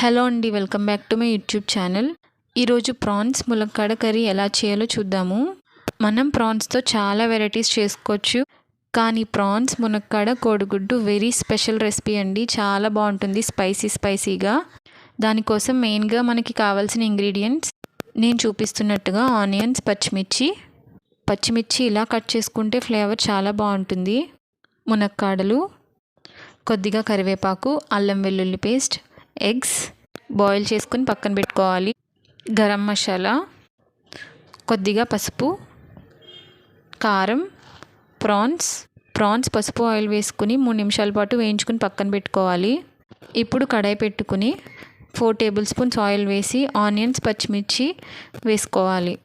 Hello అండి welcome back to my YouTube channel. ఈరోజు prawns ములక్కాడ కర్రీ ఎలా చేయాలో చూద్దాము. మనం ప్రాన్స్తో చాలా వెరైటీస్ చేసుకోవచ్చు. కానీ ప్రాన్స్ మునక్కాడ కోడిగుడ్డు వెరీ స్పెషల్ రెసిపీ అండి. చాలా బాగుంటుంది స్పైసీ స్పైసీగా. దానికోసం మెయిన్గా మనకి కావాల్సిన ఇంగ్రీడియంట్స్ నేను చూపిస్తున్నట్టుగా ఆనియన్స్ పచ్చిమిర్చి. పచ్చిమిర్చి ఇలా కట్ చేసుకుంటే ఫ్లేవర్ చాలా బాగుంటుంది. మునక్కాడలు కొద్దిగా కరివేపాకు అల్లం వెల్లుల్లి పేస్ట్ ఎగ్స్ బాయిల్ చేసుకొని పక్కన పెట్టుకోవాలి. గరం మసాలా కొద్దిగా పసుపు కారం ప్రాన్స్ ప్రాన్స్ పసుపు ఆయిల్ వేసుకుని మూడు నిమిషాల పాటు వేయించుకుని పక్కన పెట్టుకోవాలి. ఇప్పుడు కడాయి పెట్టుకుని ఫోర్ టేబుల్ స్పూన్స్ ఆయిల్ వేసి ఆనియన్స్ పచ్చిమిర్చి వేసుకోవాలి.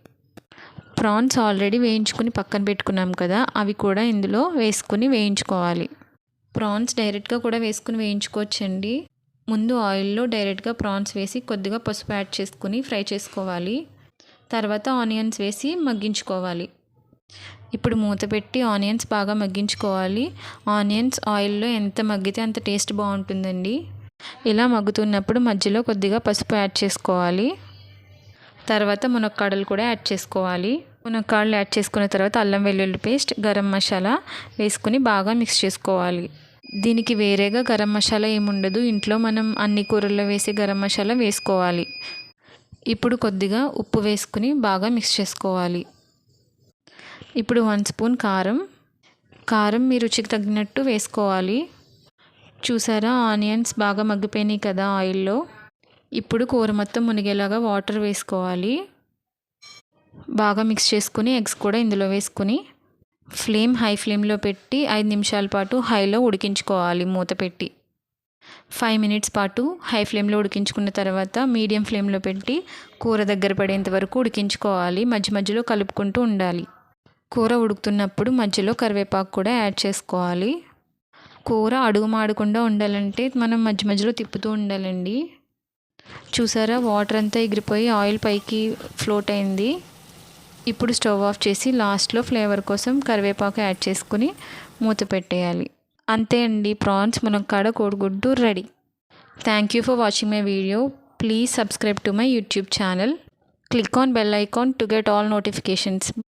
ప్రాన్స్ ఆల్రెడీ వేయించుకుని పక్కన పెట్టుకున్నాం కదా అవి కూడా ఇందులో వేసుకుని వేయించుకోవాలి. ప్రాన్స్ డైరెక్ట్గా కూడా వేసుకుని వేయించుకోవచ్చండి. ముందు ఆయిల్లో డైరెక్ట్గా ప్రాన్స్ వేసి కొద్దిగా పసుపు యాడ్ చేసుకుని ఫ్రై చేసుకోవాలి. తర్వాత ఆనియన్స్ వేసి మగ్గించుకోవాలి. ఇప్పుడు మూత పెట్టి ఆనియన్స్ బాగా మగ్గించుకోవాలి. ఆనియన్స్ ఆయిల్లో ఎంత మగ్గితే అంత టేస్ట్ బాగుంటుందండి. ఇలా మగ్గుతున్నప్పుడు మధ్యలో కొద్దిగా పసుపు యాడ్ చేసుకోవాలి. తర్వాత మునక్కాడలు కూడా యాడ్ చేసుకోవాలి. మునక్కాడలు యాడ్ చేసుకున్న తర్వాత అల్లం వెల్లుల్లి పేస్ట్ గరం మసాలా వేసుకుని బాగా మిక్స్ చేసుకోవాలి. దీనికి వేరేగా గరం మసాలా ఏముండదు. ఇంట్లో మనం అన్ని కూరల్లో వేసే గరం మసాలా వేసుకోవాలి. ఇప్పుడు కొద్దిగా ఉప్పు వేసుకుని బాగా మిక్స్ చేసుకోవాలి. ఇప్పుడు వన్ స్పూన్ కారం. కారం మీ రుచికి తగినట్టు వేసుకోవాలి. చూసారా ఆనియన్స్ బాగా మగ్గిపోయినాయి కదా ఆయిల్లో. ఇప్పుడు కూర మొత్తం మునిగేలాగా వాటర్ వేసుకోవాలి. బాగా మిక్స్ చేసుకుని ఎగ్స్ కూడా ఇందులో వేసుకుని ఫ్లేమ్ హై ఫ్లేమ్లో పెట్టి ఐదు నిమిషాల పాటు హైలో ఉడికించుకోవాలి మూత పెట్టి. ఫైవ్ మినిట్స్ పాటు హై ఫ్లేమ్లో ఉడికించుకున్న తర్వాత మీడియం ఫ్లేమ్లో పెట్టి కూర దగ్గర పడేంత వరకు ఉడికించుకోవాలి. మధ్య మధ్యలో కలుపుకుంటూ ఉండాలి. కూర ఉడుకుతున్నప్పుడు మధ్యలో కరివేపాకు కూడా యాడ్ చేసుకోవాలి. కూర అడుగు మాడకుండా ఉండాలంటే మనం మధ్య మధ్యలో తిప్పుతూ ఉండాలండి. చూసారా? వాటర్ అంతా ఎగిరిపోయి ఆయిల్ పైకి ఫ్లోట్ అయింది. ఇప్పుడు స్టవ్ ఆఫ్ చేసి లాస్ట్లో ఫ్లేవర్ కోసం కరివేపాకు యాడ్ చేసుకుని మూత పెట్టేయాలి. అంతే అండి ప్రాన్స్ మునక్కాడ కోడిగుడ్డు ready. Thank you for watching my video please subscribe to my YouTube channel click on bell icon to get all notifications